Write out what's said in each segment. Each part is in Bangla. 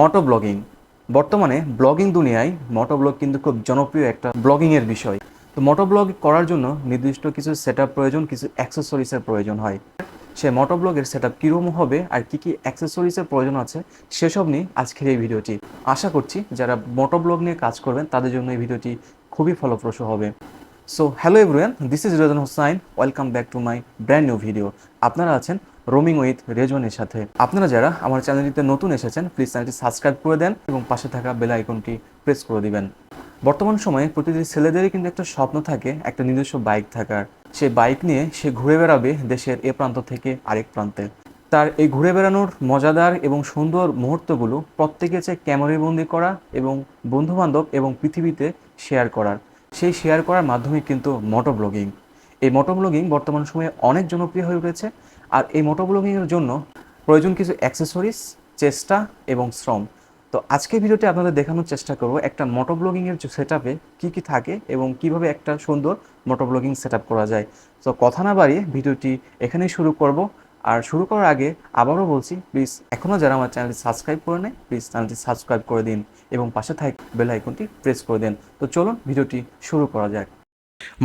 মোটো ব্লগিং বর্তমানে ব্লগিং দুনিয়ায় মোটো ব্লগ কিন্তু খুব জনপ্রিয় একটা ব্লগিংয়ের বিষয়। তো মোটো ব্লগ করার জন্য নির্দিষ্ট কিছু সেট প্রয়োজন, কিছু অ্যাক্সেসরিজের প্রয়োজন হয়। সে মোটো ব্লগের সেট আপ কীরকম হবে আর কী কী অ্যাক্সেসরিজের প্রয়োজন আছে, সেসব নিয়ে আজকের এই ভিডিওটি। আশা করছি যারা মোটো ব্লগ নিয়ে কাজ করবেন, তাদের জন্য এই ভিডিওটি খুবই ফলপ্রসূ হবে। So hello everyone this is Rejon Hossain welcome back to my brand new video আপনারা আছেন রোমিং উইথ রেজনের সাথে। আপনারা যারা আমার চ্যানেলটিতে নতুন এসেছেন প্লিজ চ্যানেলটি সাবস্ক্রাইব করে দেন এবং পাশে থাকা বেল আইকনটি প্রেস করে দিবেন। বর্তমান সময়ে প্রতিটি ছেলেদেরই কিন্তু একটা স্বপ্ন থাকে, একটা নিজস্ব বাইক থাকার। সে বাইক নিয়ে সে ঘুরে বেড়াবে দেশের এ প্রান্ত থেকে আরেক প্রান্তে। তার এই ঘুরে বেড়ানোর মজাদার এবং সুন্দর মুহূর্তগুলো প্রত্যেকে চায় ক্যামেরাবন্দি করা এবং বন্ধুবান্ধব এবং পৃথিবীতে শেয়ার করার। সেই শেয়ার করার মাধ্যমে কিন্তু মোটো ব্লগিং এই মোটো ব্লগিং বর্তমান সময়ে অনেক জনপ্রিয় হয়ে উঠেছে, আর এই মোটো ব্লগিংয়ের জন্য প্রয়োজন কিছু অ্যাক্সেসরিজ চেষ্টা এবং শ্রম। তো আজকে ভিডিওতে আপনাদের দেখানোর চেষ্টা করব একটা মোটো ব্লগিংয়ের সেট আপে কী কী থাকে এবং কীভাবে একটা সুন্দর মোটো ব্লগিং সেটআপ করা যায়। তো কথা না বাড়িয়ে ভিডিওটি এখানেই শুরু করব। আর শুরু করার আগে আবারও বলছি প্লিজ এখনও যারা আমার চ্যানেলটি সাবস্ক্রাইব করে নেয় প্লিজ চ্যানেলটি সাবস্ক্রাইব করে দিন এবং পাশে থাক বেল আইকনটি প্রেস করে দিন। তো চলুন ভিডিওটি শুরু করা যাক।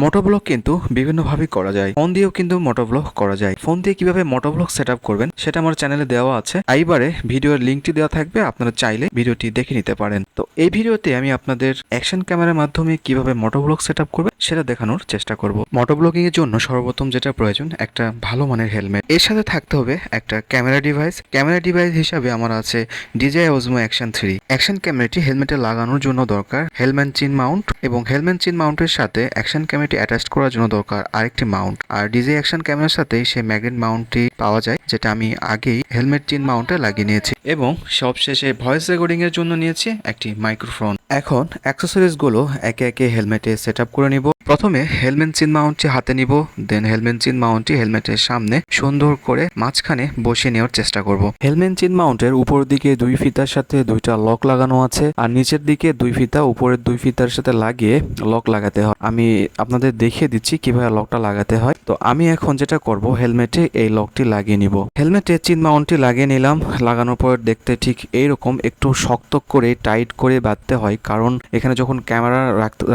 মোটোব্লগ কিন্তু বিভিন্নভাবে করা যায়। ফোন দিয়েও কিন্তু মোটোব্লগ করা যায়। ফোন দিয়ে কীভাবে মোটোব্লগ সেট আপ করবেন, সেটা আমার চ্যানেলে দেওয়া আছে। এইবারে ভিডিওর লিঙ্কটি দেওয়া থাকবে, আপনারা চাইলে ভিডিওটি দেখে নিতে পারেন। তো এই ভিডিওতে আমি আপনাদের অ্যাকশন ক্যামেরার মাধ্যমে কীভাবে মোটোব্লগ সেট আপ করবে সেটা দেখানোর চেষ্টা করব। মোটোব্লগিং এর জন্য সর্বপ্রথম যেটা প্রয়োজন, একটা ভালো মানের হেলমেট। এর সাথে থাকতে হবে একটা ক্যামেরা ডিভাইস। ক্যামেরা ডিভাইস হিসাবে আমার আছে DJI Osmo action three. Action ক্যামেরাটি হেলমেটে লাগানোর জন্য দরকার হেলমেট চিন মাউন্ট এবং হেলমেট চিন মাউন্টের সাথে অ্যাকশন ক্যামেরাটি অ্যাটাচ করার জন্য দরকার আরেকটি মাউন্ট। আর ডিজে অ্যাকশন ক্যামেরার সাথে সেই ম্যাগনেট মাউন্টটি পাওয়া যায়, যেটা আমি আগেই হেলমেট চিন মাউন্টে লাগিয়ে নিয়েছি। এবং সবশেষে ভয়েস রেকর্ডিং এর জন্য নিয়েছি একটি মাইক্রোফোন। এখন অ্যাক্সেসরিজগুলো একে একে হেলমেটে সেট করে নিব। প্রথমে হেলমেট চিন মাউন্টটি হাতে নিব, দেন হেলমেট চিন মাউন্টটি হেলমেটের সামনে সুন্দর করে মাঝখানে বসিয়ে নেওয়ার চেষ্টা করব। হেলমেট চিন মাউন্টের উপর দিকে দুই ফিতার সাথে দুইটা লক লাগানো আছে, আর নিচের দিকে দুই ফিতা, উপরের দুই ফিতার সাথে লাগিয়ে লক লাগাতে হয়। আমি আপনাদের দেখিয়ে দিচ্ছি কীভাবে লকটা লাগাতে হয়। তো আমি এখন যেটা করব, হেলমেটে এই লকটি লাগিয়ে নিব। হেলমেটে চিন মাউন্টটি লাগিয়ে নিলাম। লাগানোর পর দেখতে ঠিক এইরকম একটু শক্ত করে, টাইট করে বাঁধতে হয়, কারণ এখানে যখন ক্যামেরা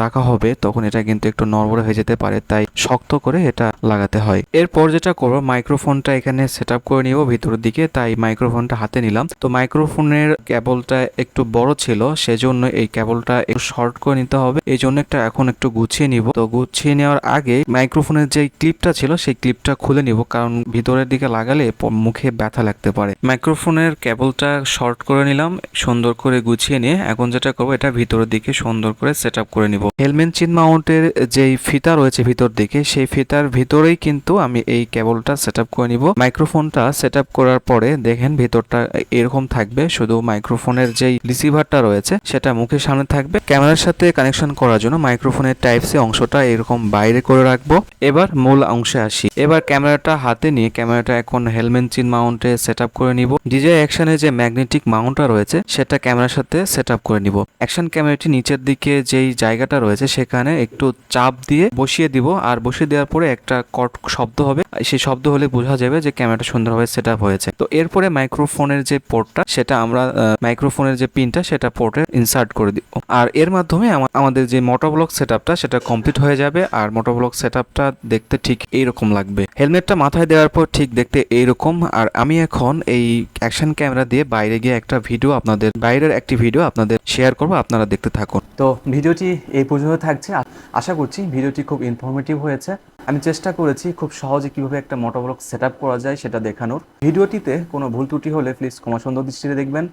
রাখা হবে, তখন এটা কিন্তু একটু নড়বড়ে হয়ে যেতে পারে, তাই শক্ত করে এটা লাগাতে হয়। এরপর যেটা করব মাইক্রোফোনটা এখানে সেট করে নিব ভিতরের দিকে, তাই মাইক্রোফোনটা হাতে নিলাম। তো মাইক্রোফোনের কেবলটা একটু বড় ছিল, সেজন্য এই কেবলটা একটু শর্ট করে নিতে হবে। এই জন্য একটা এখন একটু গুছিয়ে নিব। তো গুছিয়ে নেওয়ার আগে মাইক্রোফোনের যে ক্লিপটা ছিল, সেই ক্লিপটা খুলে নিব, কারণ ভিতরের দিকে লাগালে মুখে ব্যথা লাগতে পারে। মাইক্রোফোনের কেবলটা শর্ট করে নিলাম, সুন্দর করে গুছিয়ে নিয়ে এখন যেটা করব, এটা ভিতরের দিকে সুন্দর করে সেট করে নিব। হেলমেট চিন মাউন্টের যেই ফিতা রয়েছে ভিতর দিকে, সেই ফিতার ভিতরেই কিন্তু আমি এই কেবলটা সেট করে নিব। মাইক্রোফোনটা সেট করার পরে দেখেন ভিতরটা এরকম থাকবে, শুধু মাইক্রোফোনের যেই রিসিভারটা রয়েছে, সেটা মুখের সামনে থাকবে। ক্যামেরার সাথে কানেকশন করার জন্য মাইক্রোফোনের টাইপ সি অংশটা এরকম বাইরে করে রাখব। এবার মূল অংশে আসি। এবার ক্যামেরাটা হাতে নিয়ে ক্যামেরাটা এখন হেলমেট চিন মাউন্টে সেট করে নিব। ডিজে অ্যাকশনের যে ম্যাগনেটিক মাউন্টটা রয়েছে, সেটা ক্যামেরার সাথে সেট করে নিব। অ্যাকশন ক্যামেরাটি নিচের দিকে যেই জায়গাটা রয়েছে, সেখানে একটু চাপ দিয়ে বসিয়ে দিব। আর বসিয়ে দেওয়ার পরে একটা কট শব্দ হবে। সেই শব্দ হলে বোঝা যাবে যে ক্যামেরাটা সুন্দরভাবে সেট আপ হয়েছে। তো এরপরে মাইক্রোফোনের যে পোর্টটা সেটা আমরা মাইক্রোফোনের যে পিনটা সেটা পোর্টে ইনসার্ট করে দিব। আর এর মাধ্যমে আমা- আমাদের যে মোটোব্লক সেট আপটা সেটা কমপ্লিট হয়ে যাবে। আর মোটোব্লক সেট আপটা দেখতে ঠিক এইরকম লাগবে। হেলমেটটা মাথায় দেওয়ার পর ঠিক দেখতে এইরকম। আর আমি এখন এই অ্যাকশন ক্যামেরা দিয়ে বাইরে গিয়ে একটা ভিডিও আপনাদের, বাইরের একটি ভিডিও আপনাদের শেয়ার করব। আপনারা দেখতে থাকুন। তো ভিডিওটি এই পর্যন্ত থাকছে। আশা করছি ভিডিওটি খুব ইনফরমেটিভ হয়েছে। আমি চেষ্টা করেছি খুব সহজে কীভাবে একটা মোটোব্লগ সেট করা যায় সেটা দেখানোর। ভিডিওটিতে কোনো ভুল ত্রুটি হলে প্লিজ ক্ষমা সুন্দর দৃষ্টিতে দেখবেন।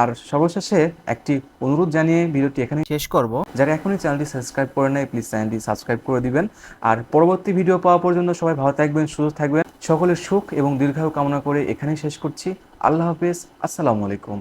আর সর্বশেষে একটি অনুরোধ জানিয়ে ভিডিওটি এখানে শেষ করব। যারা এখনই চ্যানেলটি সাবস্ক্রাইব করে নেয় প্লিজ চ্যানেলটি সাবস্ক্রাইব করে দিবেন। আর পরবর্তী ভিডিও পাওয়া পর্যন্ত সবাই ভালো থাকবেন, সুস্থ থাকবেন। সকলের সুখ এবং দীর্ঘায়ু কামনা করে এখানেই শেষ করছি। আল্লাহ হাফেজ, আসসালামু আলাইকুম।